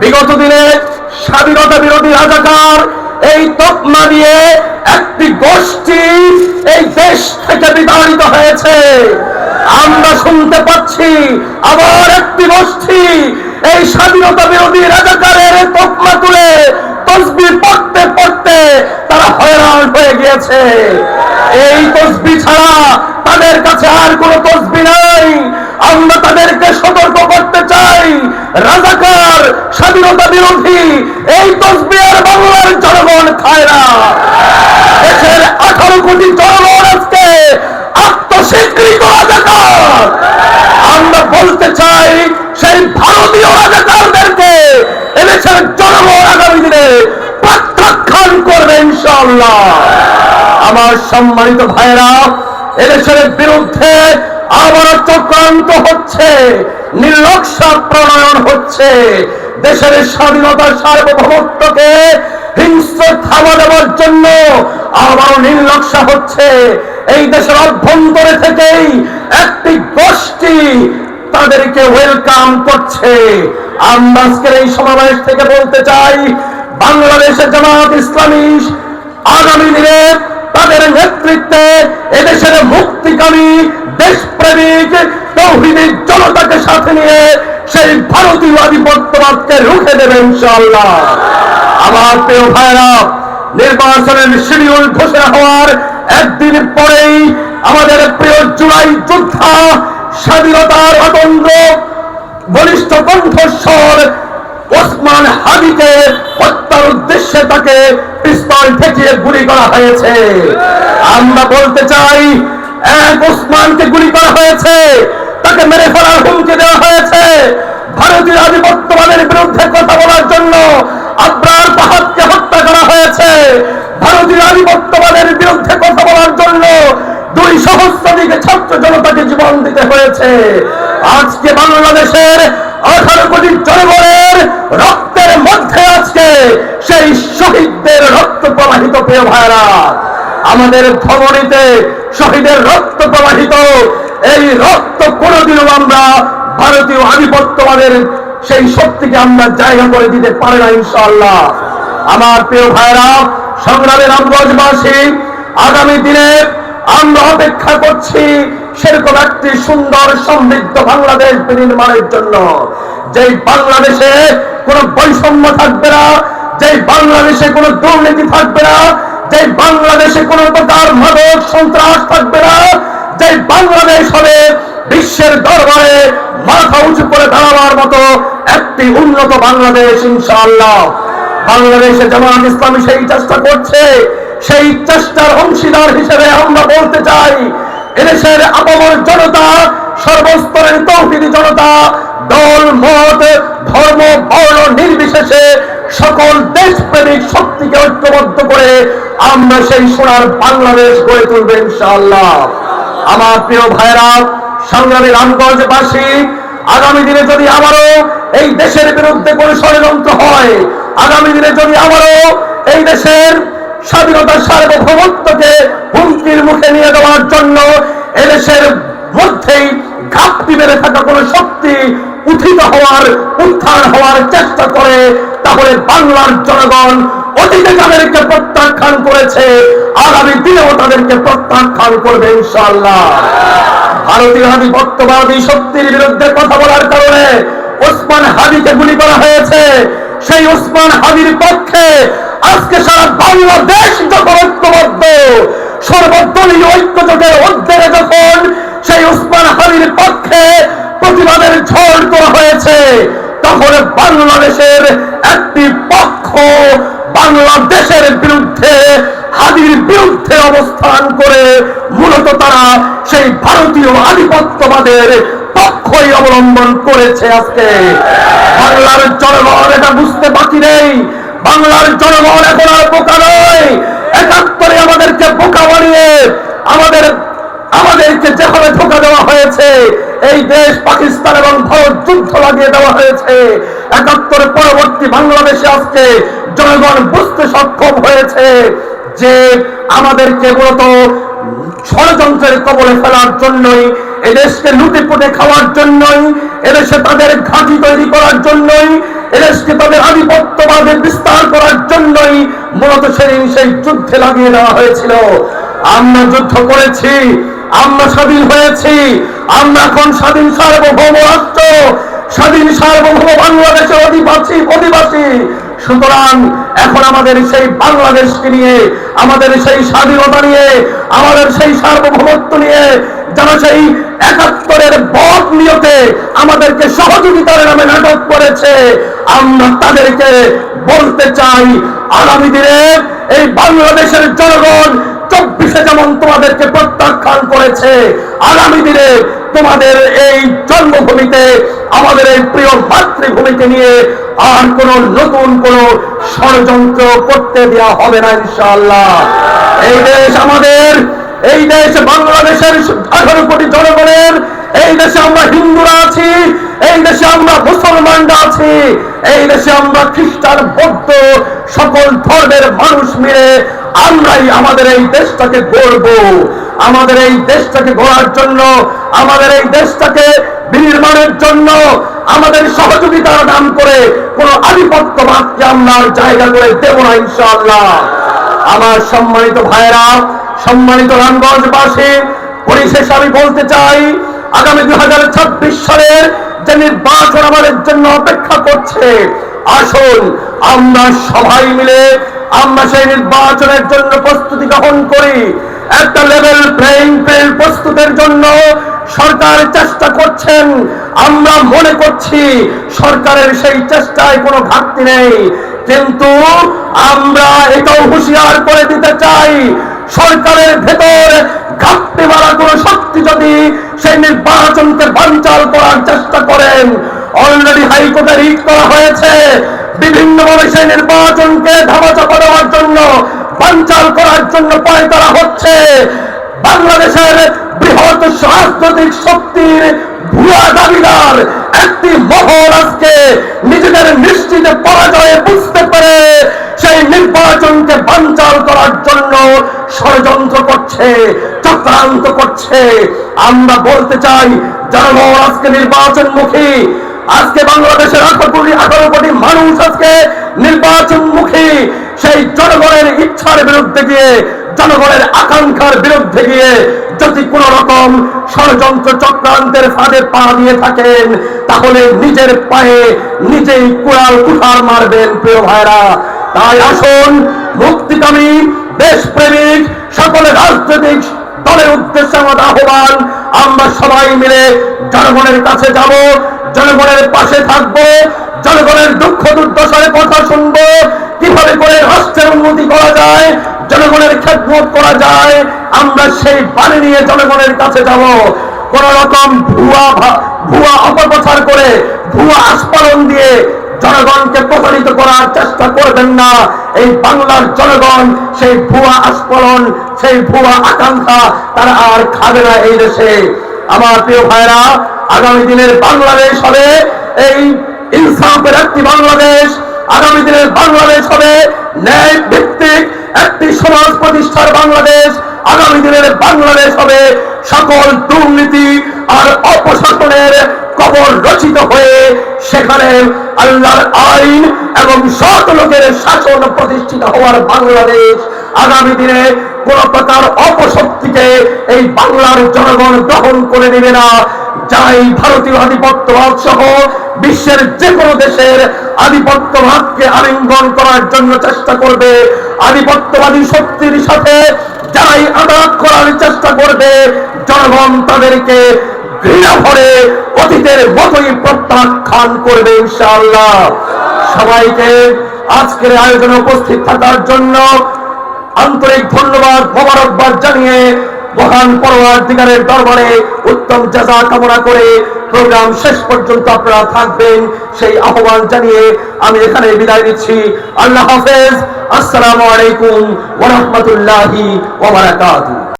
বিগত দিনে স্বাধীনতা বিরোধী রাজাকার এই তকমা দিয়ে একটি গোষ্ঠী এই দেশ থেকে বিতাড়িত হয়েছে। আমরা শুনতে পাচ্ছি আবার একটি গোষ্ঠী এই স্বাধীনতা বিরোধী রাজাকারের তকমা তুলে তসবি পড়তে পড়তে তারা হয়রান হয়ে গিয়েছে। এই তসবি ছাড়া তাদের কাছে আর কোনো তসবি নাই। আমরা তাদেরকে সতর্ক করতে চাই। রাজাকার, স্বাধীনতা বিরোধী, এই তসবি আর বাংলার জনগণ খায় না দেশের আঠারো কোটি জনগণ আজকে আত্মস্বীকৃত রাজাকার। আমরা বলতে চাই, সেই ভারতীয় রাজাকারদেরকে এদেশের জনগণ আগামী দিনে প্রত্যাখ্যান করবে ইনশাল্লাহ আমার সম্মানিত ভাইরা এদেশের বিরুদ্ধে হচ্ছে নির্লক্ষা প্রণয়ন হচ্ছে। দেশের স্বাধীনতার সার্বভৌমত্বকে হিংস্র থামা দেওয়ার জন্য আবার নির্লক্ষা হচ্ছে। এই দেশের অভ্যন্তরে থেকেই একটি গোষ্ঠী তাদেরকে ওয়েলকাম করছে। আমরা এই সমাবেশ থেকে বলতে চাই বাংলাদেশের জামাত ইসলামী আগামী দিনে তাদের নেতৃত্বে এদেশের মুক্তিকামী দেশপ্রেমিক তৌহিদের জনতাকে সাথে নিয়ে সেই ভারতীয় আধিপত্যবাদকে রুখে দেবে ইনশাআল্লাহ। আমার প্রিয় ভাইরা নির্বাচনের শিডিউল ঘোষণা হওয়ার একদিন পরেই আমাদের প্রিয় জুলাই যোদ্ধা, স্বাধীনতার অতন্ত্র বলিষ্ঠ কণ্ঠস্বর ওসমান হাবিকে হত্যার উদ্দেশ্যে তাকে পিস্তল ঠেকিয়ে গুলি করা হয়েছে। আমরা বলতে চাই, এক ওসমানকে গুলি করা হয়েছে তাকে মেরে ফেলার হুমকি দেওয়া হয়েছে। ভারতীয় আধিপত্যবাদের বিরুদ্ধে কথা বলার জন্য আব্রার পাহাড়কে হত্যা করা হয়েছে। ভারতীয় আধিপত্যবাদের বিরুদ্ধে কথা বলার জন্য দুই সহস্রাধিক ছাত্র জনতাকে জীবন দিতে হয়েছে। আজকে বাংলাদেশের আঠারো কোটি জনগণের রক্তের মধ্যে আজকে সেই শহীদদের রক্ত প্রবাহিত, প্রিয় ভাইরা আমাদের ধমনীতে শহীদের রক্ত প্রবাহিত এই রক্ত কোনোদিনও আমরা ভারতীয় আধিপত্যবাদের সেই শক্তিকে আমরা জায়গা করে দিতে পারে না, ইনশাআল্লাহ। আমার প্রিয় ভাইরা সংগ্রামের রামগঞ্জবাসী আগামী দিনে আমরা অপেক্ষা করছি সেরকম একটি সুন্দর সমৃদ্ধ বাংলাদেশ বিনির্মাণের জন্য। যেই বাংলাদেশে কোনো বৈষম্য থাকবে না, যেই বাংলাদেশে কোনো দুর্নীতি থাকবে না, যেই বাংলাদেশে কোনো প্রকার মাদক সন্ত্রাস থাকবে না যেই বাংলাদেশ হবে বিশ্বের দরবারে মাথা উঁচু করে দাঁড়াবার মতো একটি উন্নত বাংলাদেশ, ইনশাআল্লাহ। বাংলাদেশে জামাত ইসলামী সেই চেষ্টা করছে। সেই চেষ্টার অংশীদার হিসেবে আমরা বলতে চাই, এদেশের আপামর জনতা, সর্বস্তরের তৌহিদি জনতা, দল, মত, ধর্ম, বর্ণ নির্বিশেষে সকল দেশপ্রেমিক শক্তিকে ঐক্যবদ্ধ করে আমরা সেই সোনার বাংলাদেশ গড়ে তুলবে, ইনশাআল্লাহ। আমার প্রিয় ভাইরা সংগ্রামী রামগঞ্জবাসী, আগামী দিনে যদি আবারও এই দেশের বিরুদ্ধে কোনো ষড়যন্ত্র হয়, আগামী দিনে যদি আবারও এই দেশের স্বাধীনতার সার্বভৌমত্বকে হুমকির মুখে নিয়ে দেওয়ার জন্য এদেশের মধ্যেই ঘাপটি মেরে থাকা কোনো শক্তি উঠিত হওয়ার উত্থান হওয়ার চেষ্টা করে তাহলে বাংলার জনগণ অতীতে তাদেরকে প্রত্যাখ্যান করেছে, আগামী দিনেও তাদেরকে প্রত্যাখ্যান করবে ইনশাআল্লাহ। ভারতীয় আধিপত্যবাদী শক্তির বিরুদ্ধে কথা বলার কারণে ওসমান হাদিকে গুলি করা হয়েছে। সেই ওসমান হাদির পক্ষে আজকে সারা বাংলাদেশ যখন ঐক্যবদ্ধ, সর্বদলীয় ঐক্যজোটের উদ্যোগে যখন সেই ওসমান হাদির পক্ষে প্রতিবাদের ঝড় তখন বাংলাদেশের একটি পক্ষ বাংলাদেশের বিরুদ্ধে হাদির বিরুদ্ধে অবস্থান করে, মূলত তারা সেই ভারতীয় আধিপত্যবাদের পক্ষই অবলম্বন করেছে আজকে। বাংলার জনগণ এটা বুঝতে বাকি নেই। বাংলার জনগণ এখন আর বোকা নয়। একাত্তরে আমাদেরকে বোকা বানিয়ে আমাদের আমাদেরকে যেভাবে ঢোকা দেওয়া হয়েছে। এই দেশ পাকিস্তান এবং ভারত যুদ্ধ লাগিয়ে দেওয়া হয়েছে। একাত্তর পরবর্তী বাংলাদেশে আজকে জনগণ বুঝতে সক্ষম হয়েছে যে আমাদেরকে মূলত ষড়যন্ত্রের কবলে ফেলার জন্যই এদেশকে লুটে পুটে খাওয়ার জন্যই এদেশে তাদের ঘাঁটি তৈরি করার জন্যই এদেশকে তাদের আধিপত্যবাদে বিস্তার করার জন্যই মূলত সেদিন সেই যুদ্ধে লাগিয়ে দেওয়া হয়েছিল। আমরা যুদ্ধ করেছি আমরা স্বাধীন হয়েছি। আমরা এখন স্বাধীন সার্বভৌম রাষ্ট্র, স্বাধীন সার্বভৌম বাংলাদেশের অধিবাসী অধিবাসী। সুতরাং এখন আমাদের সেই বাংলাদেশকে নিয়ে, আমাদের সেই স্বাধীনতা নিয়ে, আমাদের সেই সার্বভৌমত্ব নিয়ে যারা সেই একাত্তরের বট নিয়তে আমাদেরকে সহযোগিতার নামে নাটক করেছে, আমরা তাদেরকে বলতে চাই, আগামী দিনে এই বাংলাদেশের জনগণ চব্বিশে যেমন তোমাদেরকে প্রত্যাখ্যান করেছে, আগামী দিনে তোমাদের এই জন্মভূমিতে, আমাদের এই প্রিয় মাতৃভূমিকে নিয়ে আর কোন নতুন কোন ষড়যন্ত্র করতে দেওয়া হবে না, ইনশাআল্লাহ। এই দেশ আমাদের, এই দেশ বাংলাদেশের আঠারো কোটি জনগণের, এই দেশে আমরা হিন্দুরা আছি, এই দেশে আমরা মুসলমানরা আছি, এই দেশে আমরা খ্রিস্টান, বৌদ্ধ, সকল ধর্মের মানুষ মিলে আমরাই আমাদের এই দেশটাকে গড়ব। আমাদের এই দেশটাকে গড়ার জন্য, আমাদের এই দেশটাকে বিনির্মাণের জন্য, আমাদের সহযোগিতার নাম করে কোন আধিপত্যবাদকে আমরা জায়গা করে দেব না ইনশাআল্লাহ। আমার সম্মানিত ভাইরা সম্মানিত রামগঞ্জবাসী, পরিশেষে আমি বলতে চাই, আগামী দুই হাজার ছাব্বিশ সালের যে নির্বাচন আমাদের জন্য অপেক্ষা করছে, আসুন আমরা সবাই মিলে আমরা সেই নির্বাচনের জন্য প্রস্তুতি গ্রহণ করি। একটা লেভেল প্লেইং ফিল্ড প্রস্তুতের জন্য সরকার চেষ্টা করছেন। আমরা মনে করছি সরকারের সেই চেষ্টায় কোনো ঘাটতি নেই। কিন্তু আমরা এটাও হুঁশিয়ার করে দিতে চাই, সরকারের ভেতর ঘাটতি মারা কোন শক্তি যদি সেই নির্বাচনকে বানচাল করার চেষ্টা করেন। অলরেডি হাইকোর্টে রিট করা হয়েছে বিভিন্নভাবে সেই নির্বাচনকে ধামাচাপা দেওয়ার জন্য, বানচাল করার জন্য পায়তারা হচ্ছে। বাংলাদেশের বৃহৎ রাজনৈতিক শক্তির ভুয়া দাবিদার, একটি মহল আজকে নিজেদের নিশ্চিত পরাজয়ে বুঝতে পারে সেই নির্বাচনকে বানচাল করার জন্য ষড়যন্ত্র করছে, চক্রান্ত করছে। আমরা বলতে চাই, জনগণ আজকে নির্বাচনমুখী আজকে বাংলাদেশের আঠারো কোটি আঠারো কোটি মানুষ আজকে নির্বাচনমুখী। সেই জনগণের ইচ্ছার বিরুদ্ধে গিয়ে, জনগণের আকাঙ্ক্ষার বিরুদ্ধে গিয়ে যদি কোন রকম ষড়যন্ত্র চক্রান্তের ফাঁদে পা দিয়ে থাকেন, তাহলে নিজের পায়ে নিজেই কুড়াল কুঠার মারবেন প্রিয় ভাইরা। তাই আসুন, মুক্তিকামী, দেশপ্রেমিক, সকলে রাজনৈতিক দলের উদ্দেশ্যে আমাদের আহ্বান, আমরা সবাই মিলে জনগণের কাছে যাব। জনগণের পাশে থাকব, জনগণের দুঃখ দুর্দশার কথা শুনব। কীভাবে করে রাষ্ট্রের উন্নতি করা যায়, জনগণের খেদমত করা যায়, আমরা সেই বাণী নিয়ে জনগণের কাছে যাব। কোন রকম ভুয়া ভুয়া অপপ্রচার করে, ভুয়া আস্ফালন দিয়ে জনগণকে প্রতারিত করার চেষ্টা করবেন না। এই বাংলার জনগণ, সেই ভুয়া আস্ফলন, সেই ভুয়া আকাঙ্ক্ষা, তারা আর খাবে না এই দেশে। আমার প্রিয় ভাইরা আগামী দিনের বাংলাদেশ হবে এই ইনসাফের একটি বাংলাদেশ। আগামী দিনের বাংলাদেশ হবে ন্যায় ভিত্তিক একটি সমাজ প্রতিষ্ঠার বাংলাদেশ। আগামী দিনের বাংলাদেশ হবে সকল দুর্নীতি আর অপশাসনের কবর রচিত হয়ে সেখানে আল্লাহর আইন এবং সৎ লোকের শাসন প্রতিষ্ঠিত হওয়ার বাংলাদেশ। আগামী দিনে কোন প্রকার অপশক্তিকে এই বাংলার জনগণ গ্রহণ করে নেবে না। যাই ভারতীয় আধিপত্যবাদ সহ বিশ্বের যে কোনো দেশের আধিপত্যবাদকে আলিঙ্গন করার জন্য চেষ্টা করবে। আধিপত্যবাদী শক্তির সাথে যারাই আঘাত করার চেষ্টা করবে, জনগণ তাদেরকে ঘৃণা ভরে অতীতের মতোই প্রত্যাখ্যান করবে ইনশাআল্লাহ। সবাইকে আজকের আয়োজনে উপস্থিত থাকার জন্য আন্তরিক ধন্যবাদ, মোবারকবাদ জানিয়ে মহান পরবর্তীকারের দরবারে উত্তম জাজা কামনা করে প্রোগ্রাম শেষ পর্যন্ত আপনারা থাকবেন। সেই আহ্বান জানিয়ে আমি এখানে বিদায় নিচ্ছি। আল্লাহ হাফেজ। আসসালামু আলাইকুম ওয়া